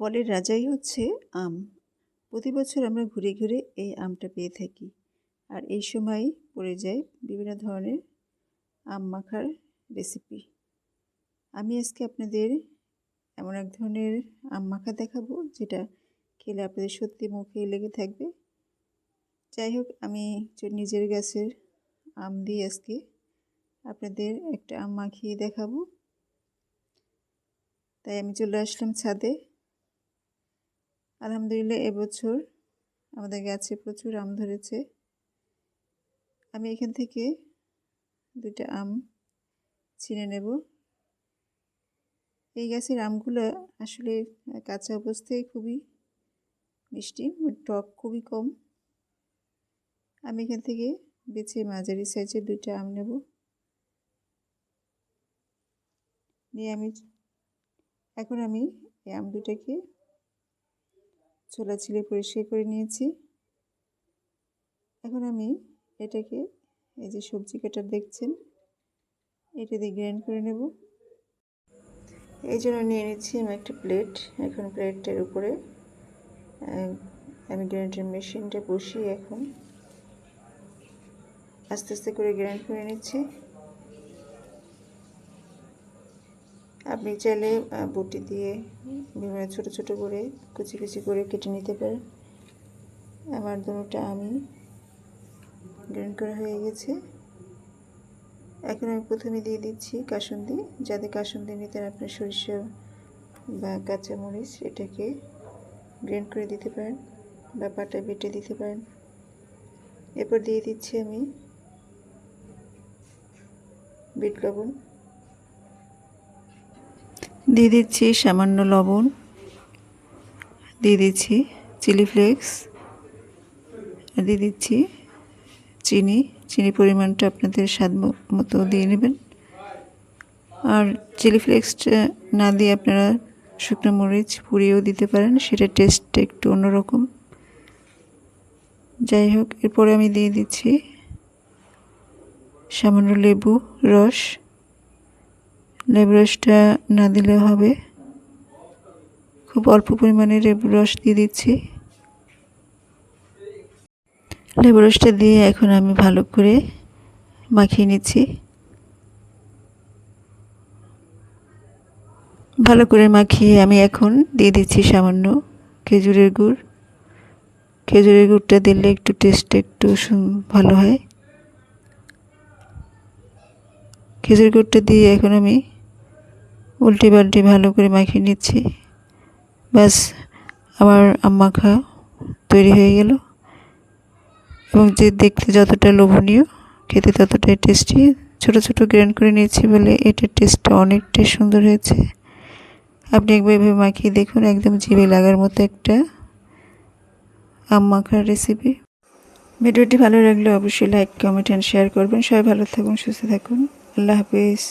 ফলের রাজাই হচ্ছে আম। প্রতি বছর আমরা ঘুরে ঘুরে এই আমটা পেয়ে থাকি। আর এই সময় পড়ে যায় বিভিন্ন ধরনের আম মাখার রেসিপি আমি আজকে আপনাদের এমন এক ধরনের আম মাখা দেখাবো, যেটা খেলে আপনাদের সত্যি মুখে লেগে থাকবে। যাই হোক, আমি নিজের গাছের আম দিয়ে আজকে আপনাদের একটা আম মাখিয়ে দেখাবো। তাই আমি চলে আসলাম ছাদে। আলহামদুলিল্লাহ, এবছর আমাদের গাছে প্রচুর আম ধরেছে। আমি এখান থেকে দুইটা আম ছিঁড়ে নেব। এই গাছের আমগুলো আসলে কাঁচা অবস্থায় খুবই মিষ্টি টক খুবই কম। আমি এখান থেকে বেছে মাঝারি সাইজের দুইটা আম নেব। নিয়ে আমি, এখন আমি এই আম দুটাকে ছোলা ছিলে পরিষ্কার করে নিয়েছি। এখন আমি এটাকে এই যে সবজি কাটার দেখছেন, এটা দিয়ে গ্রাইন্ড করে নেব। এই জন্য নিয়ে নিচ্ছি আমি একটা প্লেট এখন প্লেটটার উপরে আমি গ্রাইন্ডার মেশিনটা বসিয়ে এখন আস্তে আস্তে করে গ্রাইন্ড করে নিচ্ছি। আপনি চাইলে বটি দিয়ে বিভিন্ন ছোটো ছোটো করে, কুচি কুচি করে কেটে নিতে পারেন। আমার দুটা আমি গ্রাইন্ড করা হয়ে গেছে। এখন আমি প্রথমে দিয়ে দিচ্ছি কাসুন্দি। যাতে কাসুন্দি নিতে আপনার সরিষা বা কাঁচামরিচ এটাকে গ্রাইন্ড করে দিতে পারেন বা পাটা বেটে দিতে পারেন। এরপর দিয়ে দিচ্ছি আমি বিট লবণ। দিয়ে দিচ্ছি সামান্য লবণ, দিয়ে দিচ্ছি চিলি ফ্লেক্স দিয়ে দিচ্ছি চিনি। চিনি পরিমাণটা আপনাদের স্বাদ মতো দিয়ে নেবেন। আর চিলি ফ্লেক্সটা না দিয়ে আপনারা শুকনো মরিচ পুড়িয়েও দিতে পারেন, সেটা টেস্টটা একটু অন্যরকম। যাই হোক, এরপরে আমি দিয়ে দিচ্ছি সামান্য লেবু রস। লেবু রসটা না দিলে হবে। খুব অল্প পরিমাণে লেবু রস দিয়ে দিচ্ছি। লেবু রসটা দিয়ে এখন আমি ভালো করে মাখিয়ে নিচ্ছি। ভালো করে মাখিয়ে আমি এখন দিয়ে দিচ্ছি সামান্য খেজুরের গুড়। খেজুরের গুড়টা দিলে একটু টেস্টটা একটু ভালো হয়। খেজুর গুড়টা দিয়ে এখন আমি উল্টে পাল্টে ভালো করে মাখিয়ে নিচ্ছি। ব্যাস, আমার মাখা তৈরি হয়ে গেল। এবং যে দেখতে যতটা লোভনীয়, খেতে ততটাই টেস্টি ছোট ছোট গ্র্যান্ড করে নিয়েছি বলে এটার টেস্টটা অনেকটাই সুন্দর হয়েছে। আপনি একবার এভাবে মাখিয়ে দেখুন, একদম জিভে লাগার মতো একটা আম মাখার রেসিপি ভিডিওটি ভালো লাগলে অবশ্যই লাইক কমেন্ট অ্যান্ড শেয়ার করবেন। সবাই ভালো থাকুন, সুস্থ থাকুন। আল্লাহ হাফিজ।